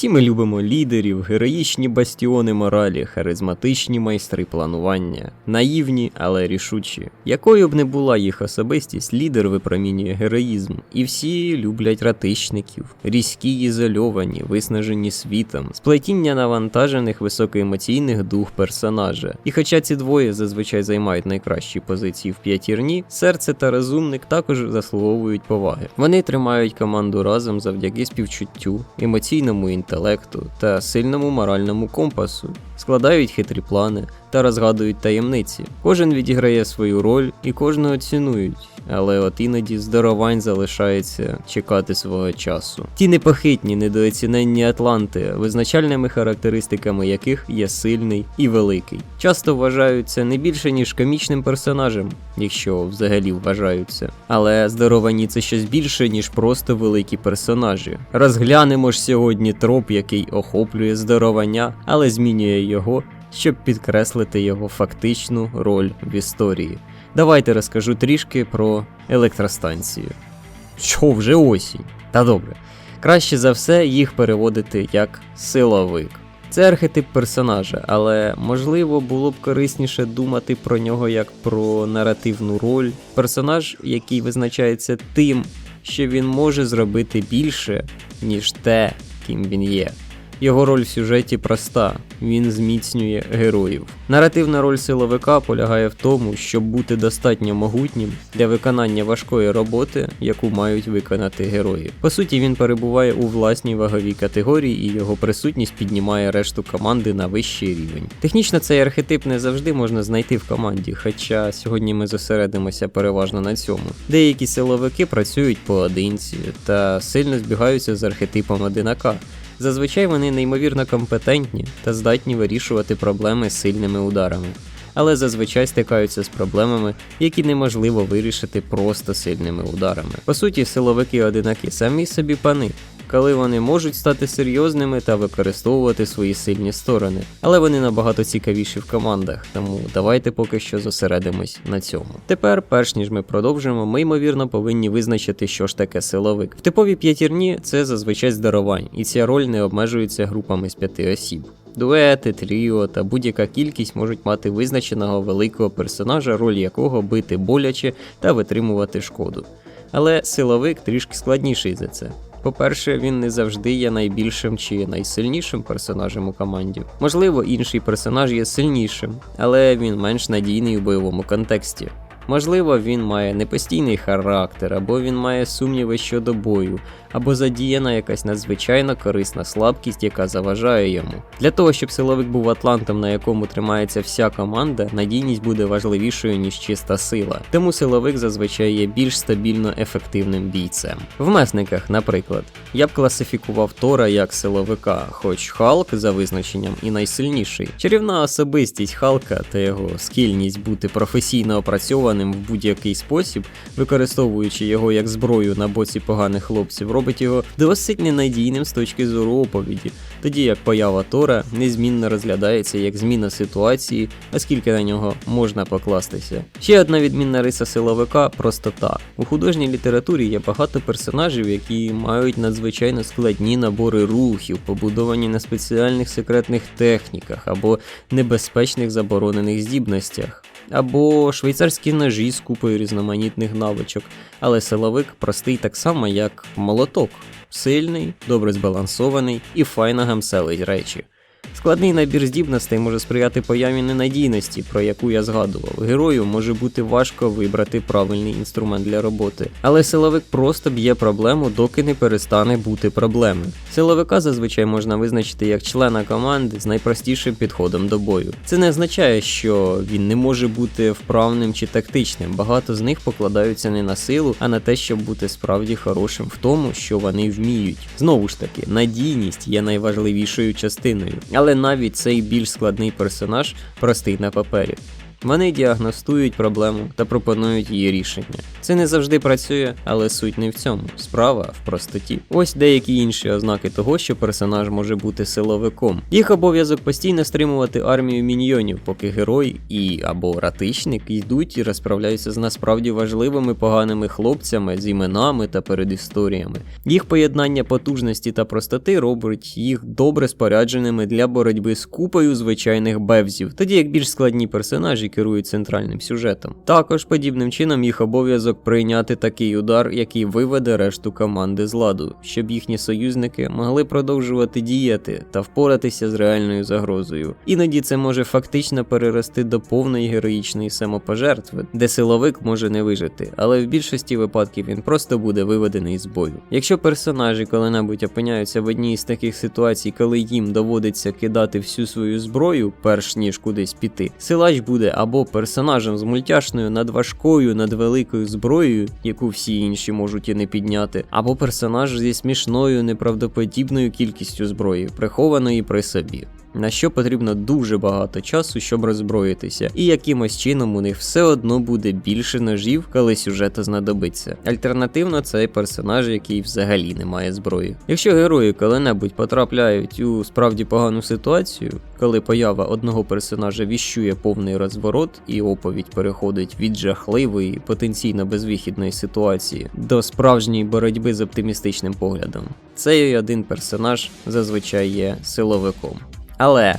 Всі ми любимо лідерів, героїчні бастіони моралі, харизматичні майстри планування, наївні, але рішучі. Якою б не була їх особистість, лідер випромінює героїзм, і всі люблять ратичників, різкі, ізольовані, виснажені світом, сплетіння навантажених високоемоційних дух персонажа. І хоча ці двоє зазвичай займають найкращі позиції в п'ятірні, серце та розумник також заслуговують поваги. Вони тримають команду разом завдяки співчуттю, емоційному інтелекту та сильному моральному компасу, складають хитрі плани та розгадують таємниці. Кожен відіграє свою роль і кожного цінують, але от іноді здоровань залишається чекати свого часу. Ті непохитні, недооціненні Атланти, визначальними характеристиками яких є сильний і великий. Часто вважаються не більше ніж комічним персонажем, якщо взагалі вважаються. Але здоровані це щось більше, ніж просто великі персонажі. Розглянемо ж сьогодні троп, який охоплює здоровання, але змінює його щоб підкреслити його фактичну роль в історії. Давайте розкажу трішки про електростанцію. Що вже осінь? Та добре. Краще за все їх переводити як силовик. Це архетип персонажа, але можливо було б корисніше думати про нього як про наративну роль. Персонаж, який визначається тим, що він може зробити більше, ніж те, ким він є. Його роль в сюжеті проста, він зміцнює героїв. Наративна роль силовика полягає в тому, щоб бути достатньо могутнім для виконання важкої роботи, яку мають виконати герої. По суті, він перебуває у власній ваговій категорії, і його присутність піднімає решту команди на вищий рівень. Технічно цей архетип не завжди можна знайти в команді, хоча сьогодні ми зосередимося переважно на цьому. Деякі силовики працюють поодинці та сильно збігаються з архетипом одинака. Зазвичай вони неймовірно компетентні та здатні вирішувати проблеми сильними ударами, але зазвичай стикаються з проблемами, які неможливо вирішити просто сильними ударами. По суті, силовики одинаки самі собі пани, коли вони можуть стати серйозними та використовувати свої сильні сторони, але вони набагато цікавіші в командах, тому давайте поки що зосередимось на цьому. Тепер, перш ніж ми продовжимо, ми ймовірно повинні визначити, що ж таке силовик. В типовій п'ятірні це зазвичай здарувань, і ця роль не обмежується групами з п'яти осіб. Дуети, тріо та будь-яка кількість можуть мати визначеного великого персонажа, роль якого бити боляче та витримувати шкоду. Але силовик трішки складніший за це. По-перше, він не завжди є найбільшим чи найсильнішим персонажем у команді. Можливо, інший персонаж є сильнішим, але він менш надійний у бойовому контексті. Можливо, він має непостійний характер, або він має сумніви щодо бою, або задіяна якась надзвичайно корисна слабкість, яка заважає йому. Для того, щоб силовик був атлантом, на якому тримається вся команда, надійність буде важливішою, ніж чиста сила. Тому силовик зазвичай є більш стабільно ефективним бійцем. В месниках, наприклад, я б класифікував Тора як силовика, хоч Халк за визначенням і найсильніший. Чарівна особистість Халка та його скільність бути професійно опрацьованим в будь-який спосіб, використовуючи його як зброю на боці поганих хлопців робить його досить ненадійним з точки зору оповіді, тоді як поява Тора незмінно розглядається як зміна ситуації, оскільки на нього можна покластися. Ще одна відмінна риса силовика простота. У художній літературі є багато персонажів, які мають надзвичайно складні набори рухів, побудовані на спеціальних секретних техніках або небезпечних заборонених здібностях або швейцарські ножі з купою різноманітних навичок, але силовик простий так само, як молоток, сильний, добре збалансований і файно гамселить речі. Складний набір здібностей може сприяти появі ненадійності, про яку я згадував. Герою може бути важко вибрати правильний інструмент для роботи, але силовик просто б'є проблему, доки не перестане бути проблемою. Силовика зазвичай можна визначити як члена команди з найпростішим підходом до бою. Це не означає, що він не може бути вправним чи тактичним. Багато з них покладаються не на силу, а на те, щоб бути справді хорошим в тому, що вони вміють. Знову ж таки, надійність є найважливішою частиною. Але навіть цей більш складний персонаж простий на папері. Вони діагностують проблему та пропонують її рішення. Це не завжди працює, але суть не в цьому. Справа в простоті. Ось деякі інші ознаки того, що персонаж може бути силовиком. Їх обов'язок постійно стримувати армію міньйонів, поки герой і або ратичник йдуть і розправляються з насправді важливими поганими хлопцями з іменами та передісторіями. Їх поєднання потужності та простоти робить їх добре спорядженими для боротьби з купою звичайних бевзів, тоді як більш складні персонажі керують центральним сюжетом. Також подібним чином їх обов'язок прийняти такий удар, який виведе решту команди з ладу, щоб їхні союзники могли продовжувати діяти та впоратися з реальною загрозою. Іноді це може фактично перерости до повної героїчної самопожертви, де силовик може не вижити, але в більшості випадків він просто буде виведений з бою. Якщо персонажі коли-небудь опиняються в одній з таких ситуацій, коли їм доводиться кидати всю свою зброю, перш ніж кудись піти, силач буде або персонажем з мультяшною надважкою, надвеликою зброєю, яку всі інші можуть і не підняти, або персонаж зі смішною неправдоподібною кількістю зброї, прихованої при собі. На що потрібно дуже багато часу, щоб роззброїтися, і якимось чином у них все одно буде більше ножів, коли сюжету знадобиться. Альтернативно, цей персонаж, який взагалі не має зброї. Якщо герої коли-небудь потрапляють у справді погану ситуацію, коли поява одного персонажа віщує повний розворот, і оповідь переходить від жахливої, потенційно безвихідної ситуації до справжньої боротьби з оптимістичним поглядом, цей один персонаж зазвичай є силовиком. Але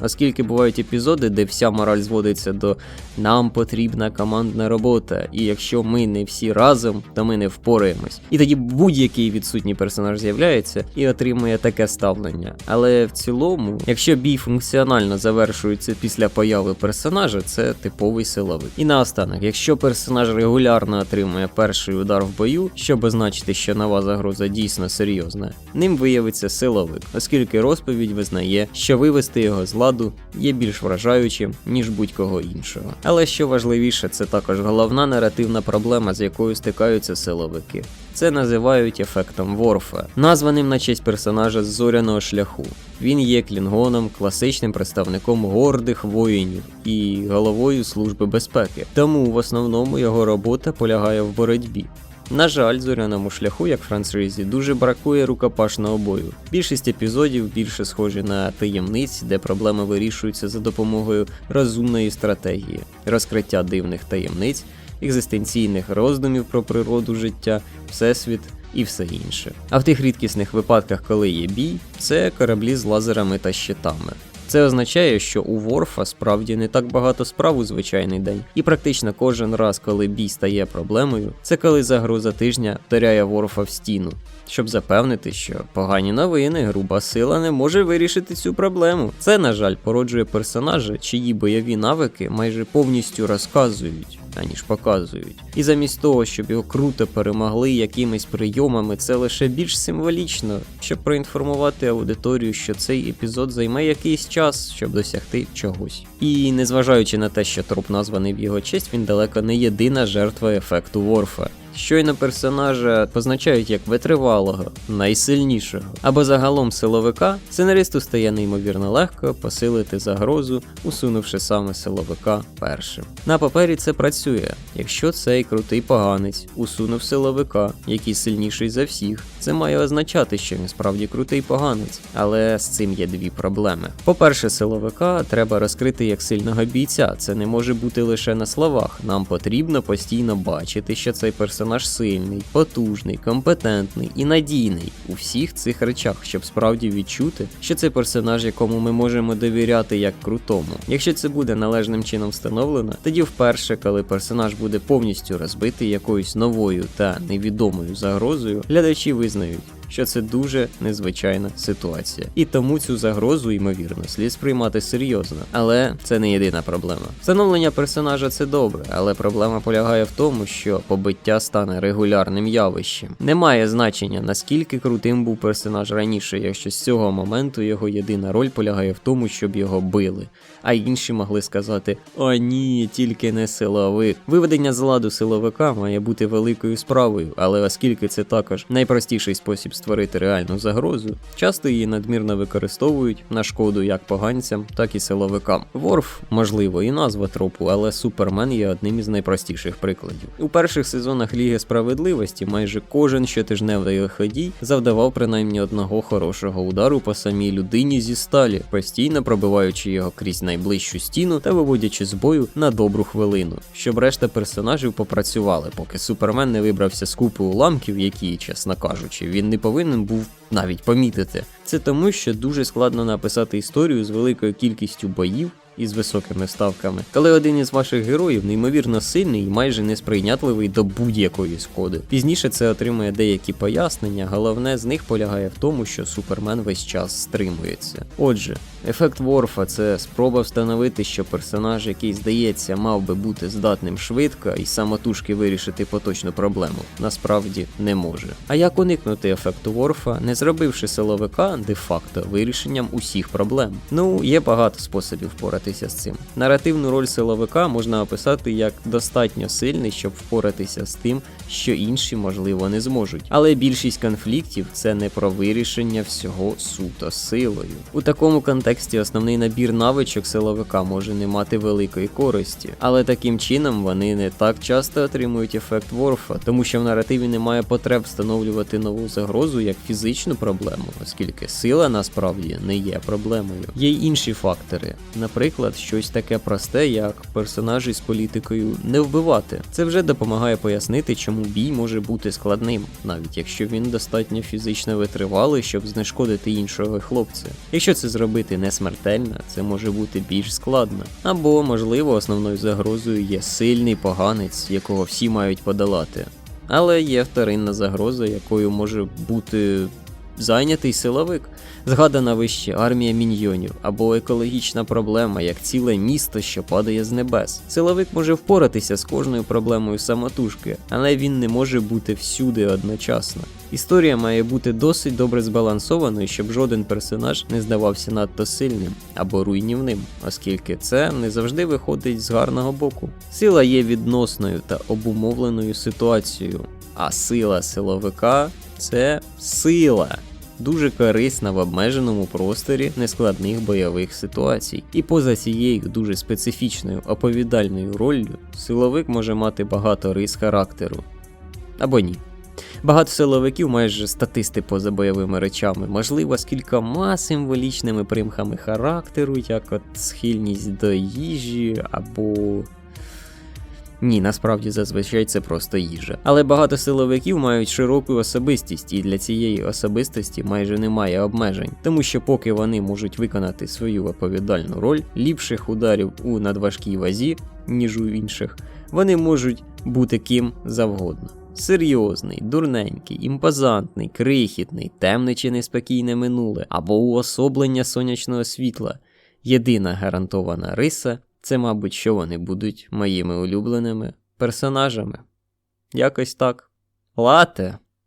оскільки бувають епізоди, де вся мораль зводиться до нам потрібна командна робота, і якщо ми не всі разом, то ми не впораємось. І тоді будь-який відсутній персонаж з'являється і отримує таке ставлення. Але в цілому, якщо бій функціонально завершується після появи персонажа, це типовий силовик. І наостанок, якщо персонаж регулярно отримує перший удар в бою, щоб означити, що нова загроза дійсно серйозна, ним виявиться силовик, оскільки розповідь визнає, що вивести його з ладу є більш вражаючим, ніж будь-кого іншого. Але що важливіше, це також головна наративна проблема, з якою стикаються силовики. Це називають ефектом Ворфа, названим на честь персонажа з зоряного шляху. Він є клінгоном, класичним представником гордих воїнів і головою Служби безпеки. Тому в основному його робота полягає в боротьбі. На жаль, зоряному шляху, як франшизі, дуже бракує рукопашного бою. Більшість епізодів більше схожі на таємниці, де проблеми вирішуються за допомогою розумної стратегії, розкриття дивних таємниць, екзистенційних роздумів про природу життя, всесвіт і все інше. А в тих рідкісних випадках, коли є бій, це кораблі з лазерами та щитами. Це означає, що у Ворфа справді не так багато справ у звичайний день, і практично кожен раз, коли бій стає проблемою, це коли загроза тижня вдаряє Ворфа в стіну, щоб запевнити, що погані новини, груба сила не може вирішити цю проблему. Це, на жаль, породжує персонажа, чиї бойові навики майже повністю розказують. Аніж показують. І замість того, щоб його круто перемогли якимись прийомами, це лише більш символічно, щоб проінформувати аудиторію, що цей епізод займе якийсь час, щоб досягти чогось. І незважаючи на те, що труп названий в його честь, він далеко не єдина жертва ефекту Ворфа. Щойно персонажа позначають як витривалого, найсильнішого або загалом силовика, сценаристу стає неймовірно легко посилити загрозу, усунувши саме силовика першим. На папері це працює. Якщо цей крутий поганець усунув силовика, який сильніший за всіх, це має означати, що він справді крутий поганець, але з цим є дві проблеми. По-перше, силовика треба розкрити як сильного бійця. Це не може бути лише на словах. Нам потрібно постійно бачити, що цей персонаж сильний, потужний, компетентний і надійний у всіх цих речах, щоб справді відчути, що це персонаж, якому ми можемо довіряти як крутому. Якщо це буде належним чином встановлено, тоді вперше, коли персонаж буде повністю розбитий якоюсь новою та невідомою загрозою, глядачі визнають. Що це дуже незвичайна ситуація, і тому цю загрозу, ймовірно, слід сприймати серйозно. Але це не єдина проблема. Встановлення персонажа це добре, але проблема полягає в тому, що побиття стане регулярним явищем. Немає значення наскільки крутим був персонаж раніше, якщо з цього моменту його єдина роль полягає в тому, щоб його били. А інші могли сказати: О, ні, тільки не силовик. Виведення з ладу силовика має бути великою справою, але оскільки це також найпростіший спосіб створити реальну загрозу, часто її надмірно використовують на шкоду як поганцям, так і силовикам. Ворф, можливо, і назва тропу, але Супермен є одним із найпростіших прикладів. У перших сезонах Ліги справедливості майже кожен щотижневий лиходій завдавав принаймні одного хорошого удару по самій людині зі сталі, постійно пробиваючи його крізь найближчу стіну та виводячи з бою на добру хвилину, щоб решта персонажів попрацювали, поки Супермен не вибрався з купи уламків, які, чесно кажучи, він не повинен був навіть помітити. Це тому, що дуже складно написати історію з великою кількістю боїв. Із високими ставками, коли один із ваших героїв неймовірно сильний і майже несприйнятливий до будь-якої шкоди. Пізніше це отримує деякі пояснення. Головне з них полягає в тому, що Супермен весь час стримується. Отже, ефект Ворфа це спроба встановити, що персонаж, який здається, мав би бути здатним швидко і самотужки вирішити поточну проблему, насправді не може. А як уникнути ефекту Ворфа, не зробивши силовика де-факто вирішенням усіх проблем? Ну, є багато способів впоратися з цим. Наративну роль силовика можна описати як достатньо сильний, щоб впоратися з тим, що інші, можливо, не зможуть. Але більшість конфліктів це не про вирішення всього суто силою. У такому контексті основний набір навичок силовика може не мати великої користі, але таким чином вони не так часто отримують ефект Ворфа, тому що в наративі немає потреб встановлювати нову загрозу як фізичну проблему, оскільки сила насправді не є проблемою. Є й інші фактори, наприклад, щось таке просте, як персонажі з політикою не вбивати. Це вже допомагає пояснити, чому бій може бути складним, навіть якщо він достатньо фізично витривалий, щоб знешкодити іншого хлопця. Якщо це зробити не смертельно, це може бути більш складно. Або, можливо, основною загрозою є сильний поганець, якого всі мають подолати. Але є вторинна загроза, якою може бути зайнятий силовик, згадана вище армія міньйонів або екологічна проблема, як ціле місто, що падає з небес. Силовик може впоратися з кожною проблемою самотужки, але він не може бути всюди одночасно. Історія має бути досить добре збалансованою, щоб жоден персонаж не здавався надто сильним або руйнівним, оскільки це не завжди виходить з гарного боку. Сила є відносною та обумовленою ситуацією, а сила силовика це сила. Дуже корисна в обмеженому просторі нескладних бойових ситуацій. І поза цією дуже специфічною оповідальною роллю, силовик може мати багато рис характеру. Або ні. Багато силовиків майже статисти поза бойовими речами, можливо, з кількома символічними примхами характеру, як от схильність до їжі або. Ні, насправді зазвичай це просто їжа. Але багато силовиків мають широку особистість, і для цієї особистості майже немає обмежень, тому що поки вони можуть виконати свою оповідальну роль, ліпших ударів у надважкій вазі, ніж у інших, вони можуть бути ким завгодно. Серйозний, дурненький, імпозантний, крихітний, темне чи неспокійне минуле або уособлення сонячного світла. Єдина гарантована риса це, мабуть, що вони будуть моїми улюбленими персонажами. Якось так. Лате.